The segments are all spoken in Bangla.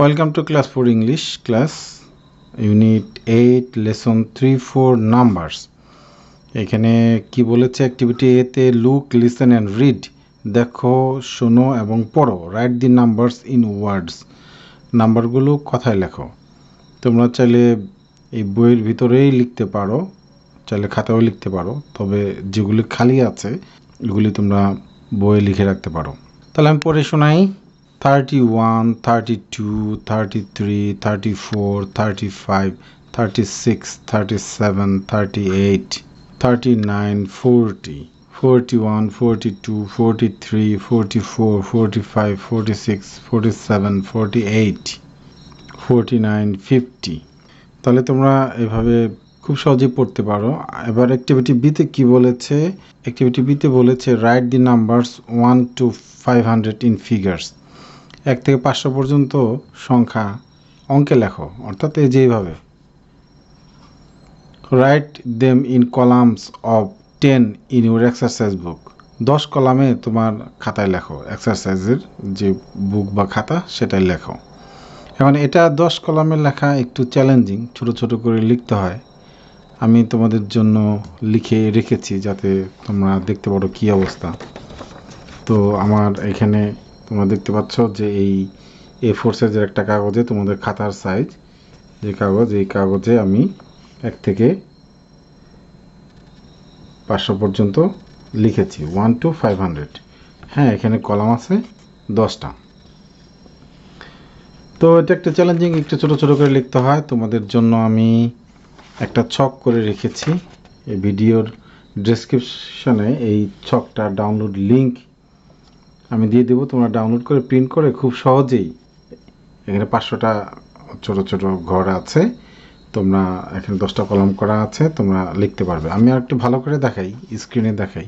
Welcome to class four English class unit eight lesson three four numbers এখানে কি বলেছে? অ্যাক্টিভিটি এতে লুক লিসেন অ্যান্ড রিড দেখো, শোনো এবং পড়ো। Write the numbers in words নাম্বারগুলো কথায় লেখো। তোমরা চাইলে এই বইয়ের ভিতরেই লিখতে পারো, চাইলে খাতাও লিখতে পারো, তবে যেগুলি খালি আছে, এগুলি তোমরা বইয়ে লিখে রাখতে পারো। তাহলে আমি পড়ে শোনাই। Thirty one thirty two thirty three thirty four thirty five thirty six thirty seven thirty eight thirty nine forty forty one forty two forty three forty four forty five forty six forty seven forty eight forty nine fifty তাহলে তোমরা এভাবে খুব সহজেই পড়তে পারো। এবার অ্যাক্টিভিটি বিতে কি বলেছে? অ্যাক্টিভিটি বিতে বলেছে write the numbers one two five hundred in figures এক থেকে পাঁচশো পর্যন্ত সংখ্যা অঙ্কে লেখো, অর্থাৎ এই যেইভাবে write them in columns of ten in your exercise book দশ কলামে তোমার খাতায় লেখো এক্সারসাইজের যে বুক বা খাতা সেটাই লেখো। এখন এটা দশ কলামে লেখা একটু চ্যালেঞ্জিং ছোট ছোট করে লিখতে হয়। আমি তোমাদের জন্য লিখে রেখেছি যাতে তোমরা দেখতে পারো কী অবস্থা। তো আমার এখানে তোমরা দেখতে পাচ্ছ যে এই এ ফোর সাইজের একটা কাগজে তোমাদের খাতার সাইজ যে কাগজ, এই কাগজে আমি এক থেকে পাঁচশো পর্যন্ত লিখেছি। ওয়ান টু ফাইভ হান্ড্রেড হ্যাঁ এখানে কলাম আছে দশটা। তো এটা একটা চ্যালেঞ্জিং একটু ছোটো ছোটো করে লিখতে হয়। তোমাদের জন্য আমি একটা ছক করে রেখেছি। এই ভিডিওর ডেসক্রিপশনে এই ছকটা ডাউনলোড লিংক আমি দিয়ে দেবো, তোমরা ডাউনলোড করে প্রিন্ট করে খুব সহজেই। এখানে পাঁচশোটা ছোট ছোট ঘর আছে, তোমরা এখানে দশটা কলম করা আছে, তোমরা লিখতে পারবে। আমি আর একটু ভালো করে দেখাই স্ক্রিনে দেখাই।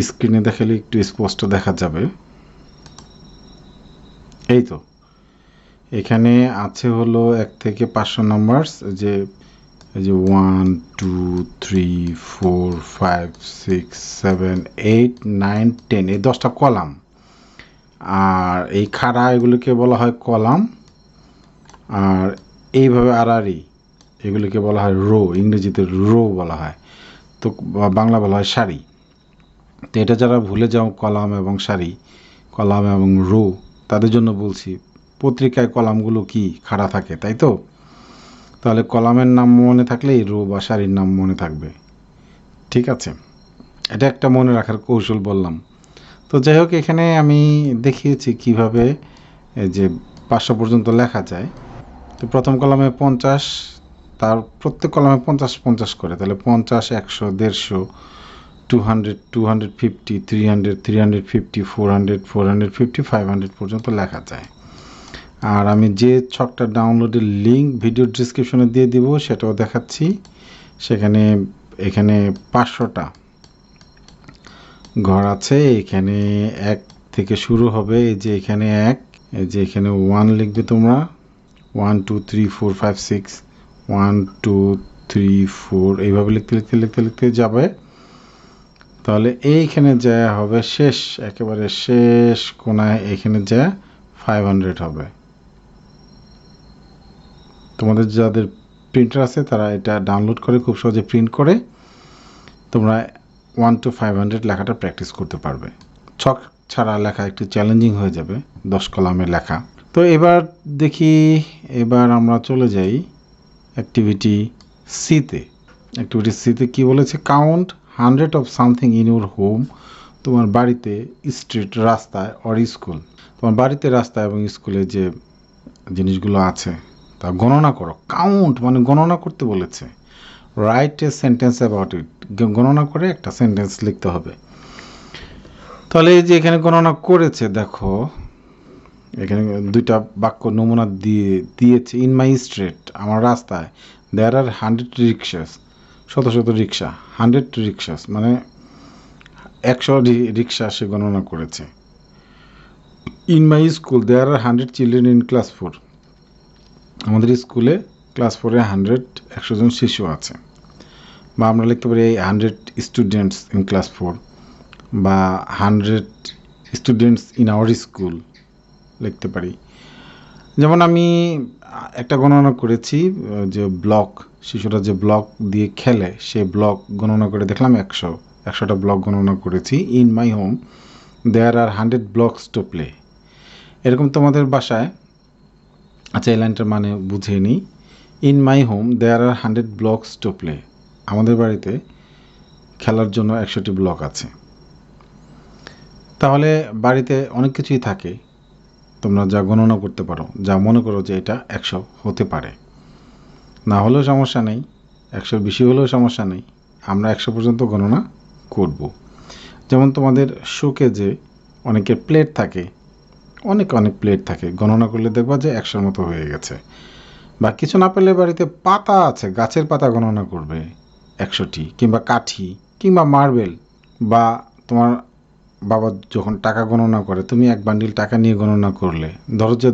স্ক্রিনে দেখালে একটু স্পষ্ট দেখা যাবে। এই তো। এখানে আছে হলো এক থেকে পাঁচশো নাম্বারস যে এই যে one two three four five six seven eight nine ten এই দশটা কলাম। আর এই খাড়া এগুলোকে বলা হয় কলাম। আর এইভাবে আড়াআড়ি এগুলোকে বলা হয় রো, ইংরেজিতে রো বলা হয়। তো বাংলা বলা হয় সারি। তো এটা যারা ভুলে যাও কলাম এবং সারি, কলাম এবং রো, তাদের জন্য বলছি, পত্রিকায় কলামগুলো কি খাড়া থাকে, তাই তো? তাহলে কলামের নাম মনে থাকলেই রো বা সারির নাম মনে থাকবে। ঠিক আছে? এটা একটা মনে রাখার কৌশল বললাম। তো যাই হোক, এখানে আমি দেখিয়েছি কীভাবে যে পাঁচশো পর্যন্ত লেখা যায়। তো প্রথম কলামে পঞ্চাশ, তার প্রত্যেক কলামে পঞ্চাশ পঞ্চাশ করে। তাহলে পঞ্চাশ, একশো, দেড়শো two hundred two hundred fifty three hundred three hundred fifty four hundred four hundred fifty five hundred পর্যন্ত লেখা যায়। আর আমি যে ছকটা ডাউনলোডের লিঙ্ক ভিডিও ডিসক্রিপশনে দিয়ে দিব, সেটাও দেখাচ্ছি। সেখানে, এখানে পাঁচশোটা ঘর আছে। এখানে এক থেকে শুরু হবে। এই যে এখানে এক, এই যে এখানে ওয়ান লিখবে তোমরা। One two three four five six one two three four এইভাবে লিখতে লিখতে লিখতে লিখতে যাবে। তাহলে এইখানে যা হবে শেষ, একেবারে শেষ কোনায় এখানে যা ফাইভ হান্ড্রেড হবে। তোমাদের যাদের প্রিন্টার আছে, তারা এটা ডাউনলোড করে, খুব সহজে প্রিন্ট করে, তোমরা ওয়ান টু ফাইভ হান্ড্রেড লেখাটা প্র্যাকটিস করতে পারবে। ছক ছাড়া লেখা একটু চ্যালেঞ্জিং হয়ে যাবে, দশ কলামের লেখা। তো এবার দেখি, এবার আমরা চলে যাই অ্যাক্টিভিটি সিতে অ্যাক্টিভিটি সিতে কী বলেছে? Count hundred of something in your home তোমার বাড়িতে স্ট্রিট রাস্তায় অর স্কুল তোমার বাড়িতে, রাস্তায় এবং স্কুলে যে জিনিসগুলো আছে তা গণনা করো। কাউন্ট মানে গণনা করতে বলেছে। Write a sentence about it গণনা করে একটা সেন্টেন্স লিখতে হবে। তাহলে এই যে এখানে গণনা করেছে, দেখো, এখানে দুইটা বাক্য নমুনা দিয়ে, দিয়েছে ইন মাই স্ট্রিট আমার রাস্তায় দেয়ার আর হান্ড্রেড রিক্সাস শত শত রিক্সা হান্ড্রেড রিক্সাস মানে একশো রিক্সা সে গণনা করেছে। In my school there are hundred children in class four আমাদের স্কুলে ক্লাস ফোরে হান্ড্রেড, একশো জন শিশু আছে। বা আমরা লিখতে পারি এই hundred students in class four বা hundred students in our school লিখতে পারি। যেমন আমি একটা গণনা করেছি, যে ব্লক, শিশুরা যে ব্লক দিয়ে খেলে, সে ব্লক গণনা করে দেখলাম একশো, একশোটা ব্লক গণনা করেছি। In my home there are hundred blocks to play এরকম তোমাদের বাসায় আচ্ছা এই লাইনটার মানে বুঝে নিই। In my home there are hundred blocks to play আমাদের বাড়িতে খেলার জন্য একশোটি ব্লক আছে। তাহলে বাড়িতে অনেক কিছুই থাকে। তোমরা যা গণনা করতে পারো, যা মনে করো যে এটা একশো হতে পারে। না হলেও সমস্যা নেই, একশোর বেশি হলেও সমস্যা নেই। আমরা একশো পর্যন্ত গণনা করব। যেমন তোমাদের শোকে যে অনেকের প্লেট থাকে অনেক অনেক প্লেট থাকে। গণনা করলে দেখবা যে একশোর মতো হয়ে গেছে। বা কিছু না পেলে বাড়িতে পাতা আছে, গাছের পাতা গণনা করবে একশোটি, কিংবা কাঠি, কিংবা মার্বেল বা তোমার বাবা যখন টাকা গণনা করে, তুমি এক বান্ডিল টাকা নিয়ে গণনা করলে, ধরো যে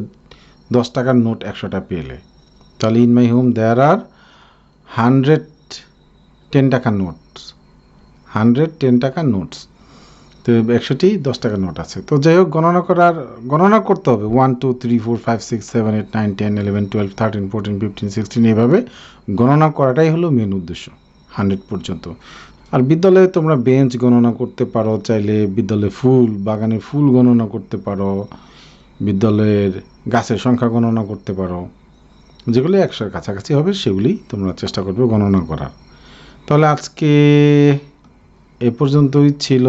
দশ টাকার নোট একশোটা পেলে। তাহলে in my home there are hundred ten টাকার নোটস হান্ড্রেড টেন টাকার নোটস তো একশোটি দশ টাকার নোট আছে। তো যাই হোক, গণনা করার, গণনা করতে হবে। One two three four five six seven eight nine ten eleven twelve thirteen fourteen fifteen sixteen এইভাবে গণনা করাটাই হলো মেন উদ্দেশ্য হান্ড্রেড পর্যন্ত। আর বিদ্যালয়ে তোমরা বেঞ্চ গণনা করতে পারো, চাইলে বিদ্যালয়ে ফুল, বাগানে ফুল গণনা করতে পারো, বিদ্যালয়ের গাছের সংখ্যা গণনা করতে পারো। যেগুলি একশোর কাছাকাছি হবে, সেগুলি তোমরা চেষ্টা করবে গণনা করার। তাহলে আজকে এ পর্যন্তই ছিল।